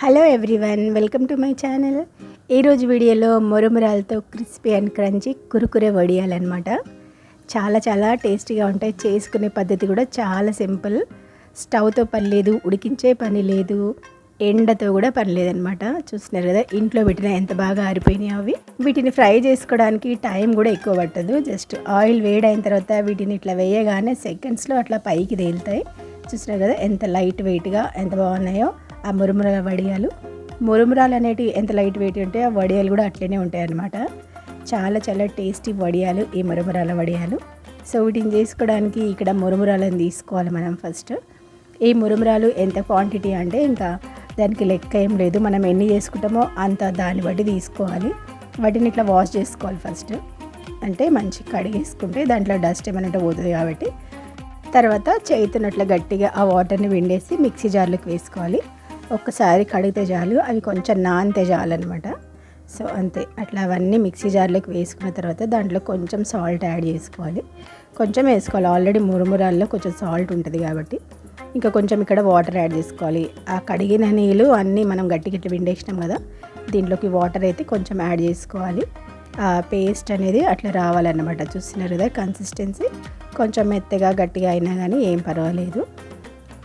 Hello everyone welcome to my channel ఈరోజు వీడియోలో మొరమురాలతో క్రిస్పీ అండ్ క్రంచీ కురుకురే వడియాలన్నమాట. చాలా చాలా టేస్టీగా ఉంటాయి. చేసుకునే పద్ధతి కూడా చాలా సింపుల్ స్టవ్తో పని లేదు ఉడికించే పని లేదు ఎండతో కూడా పని లేదనమాట చూస్తున్నారు కదా ఇంట్లో పెట్టిన ఎంత బాగా ఆరిపోయినాయి అవి. వీటిని ఫ్రై చేసుకోవడానికి టైం కూడా ఎక్కువ పట్టదు. జస్ట్ ఆయిల్ వేడైన తర్వాత వీటిని ఇట్లా వేయగానే సెకండ్స్లో అట్లా పైకి తేలుతాయి. చూస్తున్నారు కదా ఎంత లైట్ వెయిట్గా ఎంత బాగున్నాయో. ఆ మురుమురాల వడియాలు. మురుమురాలు అనేటివి ఎంత లైట్ వెయిట్ ఉంటే ఆ వడియాలు కూడా అట్లనే ఉంటాయి అన్నమాట చాలా చాలా టేస్టీ వడియాలు ఈ మురుమురాల వడియాలు. సో వీటిని చేసుకోవడానికి ఇక్కడ మురుమురాలను తీసుకోవాలి మనం ఫస్ట్ ఈ మురుమురాలు ఎంత క్వాంటిటీ అంటే ఇంకా దానికి లెక్క ఏం లేదు. మనం ఎన్ని చేసుకుంటామో అంత దాన్ని బట్టి తీసుకోవాలి. వాటిని ఇట్లా వాష్ చేసుకోవాలి ఫస్ట్ అంటే మంచి కడిగేసుకుంటే దాంట్లో డస్ట్ ఏమైనా పోతుంది కాబట్టి. తర్వాత చేతున్నట్లు గట్టిగా ఆ వాటర్ని విండేసి మిక్సీ జార్లోకి వేసుకోవాలి. ఒక్కసారి కడిగితే చాలు అవి కొంచెం నానితే చాలు అనమాట సో అంతే. అట్లా అవన్నీ మిక్సీ జార్లోకి వేసుకున్న తర్వాత దాంట్లో కొంచెం సాల్ట్ యాడ్ చేసుకోవాలి. కొంచెం వేసుకోవాలి. ఆల్రెడీ మురుమురాల్లో కొంచెం సాల్ట్ ఉంటుంది కాబట్టి. ఇంకా కొంచెం ఇక్కడ వాటర్ యాడ్ చేసుకోవాలి. ఆ కడిగిన నీళ్ళు అన్నీ మనం గట్టి గట్టి విండేసినాం కదా దీంట్లోకి వాటర్ అయితే కొంచెం యాడ్ చేసుకోవాలి. ఆ పేస్ట్ అనేది అట్లా రావాలన్నమాట. చూస్తున్నారు కదా కన్సిస్టెన్సీ. కొంచెం మెత్తగా గట్టిగా అయినా కానీ ఏం పర్వాలేదు.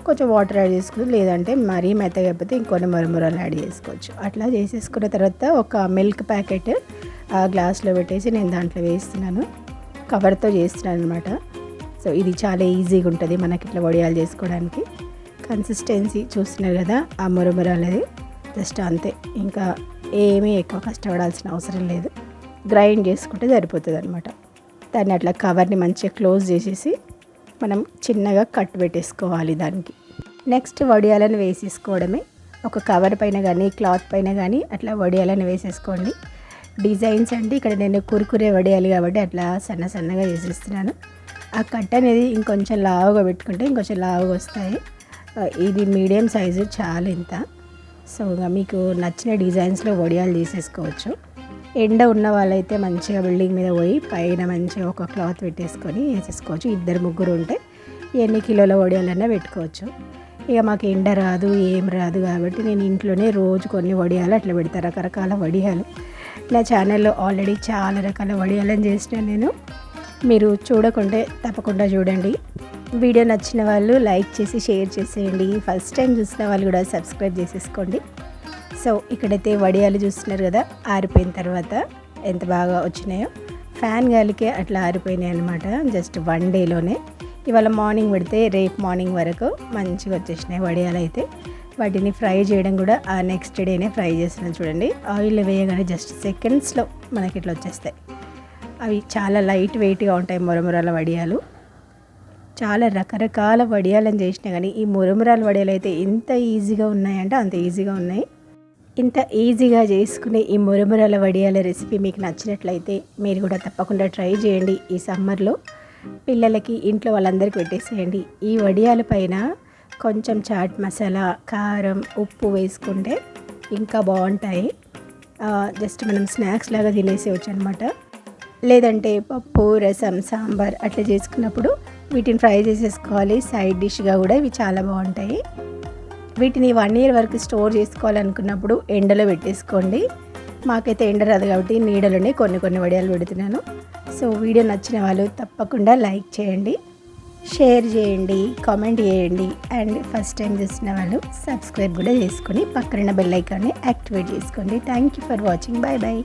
కొంచెం వాటర్ యాడ్ చేసుకుని లేదంటే మరీ మెత్తగా అయిపోతే ఇంకొన్ని మరమరాలు యాడ్ చేసుకోవచ్చు. అట్లా చేసేసుకున్న తర్వాత ఒక మిల్క్ ప్యాకెట్ ఆ గ్లాస్లో పెట్టేసి నేను దాంట్లో వేస్తున్నాను. కవర్తో చేస్తున్నాను అనమాట సో ఇది చాలా ఈజీగా ఉంటుంది మనకి ఇట్లా వడియాలు చేసుకోవడానికి. కన్సిస్టెన్సీ చూస్తున్నారు కదా ఆ మురమురాలది జస్ట్ అంతే. ఇంకా ఏమీ ఎక్కువ కష్టపడాల్సిన అవసరం లేదు. గ్రైండ్ చేసుకుంటే సరిపోతుంది అనమాట దాన్ని అట్లా కవర్ని మంచిగా క్లోజ్ చేసేసి మనం చిన్నగా కట్ పెట్టేసుకోవాలి దానికి. నెక్స్ట్ వడియాలను వేసేసుకోవడమే. ఒక కవర్ పైన కానీ క్లాత్ పైన కానీ అట్లా వడియాలను వేసేసుకోండి. డిజైన్స్ అంటే ఇక్కడ నేను కురుకురే వడియాలి కాబట్టి అట్లా సన్న సన్నగా వేసేస్తున్నాను. ఆ కట్ అనేది ఇంకొంచెం లావుగా పెట్టుకుంటే ఇంకొంచెం లావుగా వస్తాయి. ఇది మీడియం సైజు చాలు ఇంత. సో మీకు నచ్చిన డిజైన్స్లో వడియాలు తీసేసుకోవచ్చు. ఎండ ఉన్న వాళ్ళైతే మంచిగా బిల్డింగ్ మీద పోయి పైన మంచిగా ఒక క్లాత్ పెట్టేసుకొని వేసేసుకోవచ్చు. ఇద్దరు ముగ్గురు ఉంటే ఎన్ని కిలోల వడియాలన్నా పెట్టుకోవచ్చు. ఇక మాకు ఎండ రాదు ఏం రాదు కాబట్టి నేను ఇంట్లోనే రోజు కొన్ని వడియాలు అట్లా పెడతాను రకరకాల వడియాలు. నా ఛానల్లో ఆల్రెడీ చాలా రకాల వడియాలను చేసిన నేను. మీరు చూడకుంటే తప్పకుండా చూడండి. వీడియో నచ్చిన వాళ్ళు లైక్ చేసి షేర్ చేసేయండి. ఫస్ట్ టైం చూసిన వాళ్ళు కూడా సబ్స్క్రైబ్ చేసేసుకోండి. సో ఇక్కడైతే వడియాలు చూస్తున్నారు కదా ఆరిపోయిన తర్వాత ఎంత బాగా వచ్చినాయో. ఫ్యాన్ గాలికే అట్లా ఆరిపోయినాయి అనమాట జస్ట్ వన్ డేలోనే. ఇవాళ మార్నింగ్ పెడితే రేపు మార్నింగ్ వరకు మంచిగా వచ్చేసినాయి వడియాలు అయితే. వాటిని ఫ్రై చేయడం కూడా ఆ నెక్స్ట్ డేనే ఫ్రై చేస్తున్నాను చూడండి. ఆయిల్ వేయగానే జస్ట్ సెకండ్స్లో మనకి ఇట్లా వచ్చేస్తాయి. అవి చాలా లైట్ వెయిట్గా ఉంటాయి మురమురాల వడియాలు. చాలా రకరకాల వడియాలను చేసినా కానీ ఈ మురమురాల వడియాలు అయితే ఎంత ఈజీగా ఉన్నాయంటే అంత ఈజీగా ఉన్నాయి. ఇంత ఈజీగా చేసుకునే ఈ మురమురల వడియాల రెసిపీ మీకు నచ్చినట్లయితే మీరు కూడా తప్పకుండా ట్రై చేయండి ఈ సమ్మర్లో. పిల్లలకి ఇంట్లో వాళ్ళందరికీ పెట్టేసేయండి. ఈ వడియాల పైన కొంచెం చాట్ మసాలా కారం ఉప్పు వేసుకుంటే ఇంకా బాగుంటాయి. జస్ట్ మనం స్నాక్స్ లాగా తినేసేవచ్చు అనమాట లేదంటే పప్పు రసం సాంబార్ అట్లా చేసుకున్నప్పుడు వీటిని ఫ్రై చేసేసుకోవాలి. సైడ్ డిష్గా కూడా ఇవి చాలా బాగుంటాయి. వీటిని వన్ ఇయర్ వరకు స్టోర్ చేసుకోవాలనుకున్నప్పుడు ఎండలో పెట్టేసుకోండి. మాకైతే ఎండ రాదు కాబట్టి నీడలోనే కొన్ని కొన్ని వడియాలు పెడుతున్నాను. సో వీడియో నచ్చిన వాళ్ళు తప్పకుండా లైక్ చేయండి షేర్ చేయండి కామెంట్ చేయండి. అండ్ ఫస్ట్ టైం చూసిన వాళ్ళు సబ్స్క్రైబ్ కూడా చేసుకొని పక్కన బెల్ ఐకాన్ని యాక్టివేట్ చేసుకోండి. Thank you for watching. Bye bye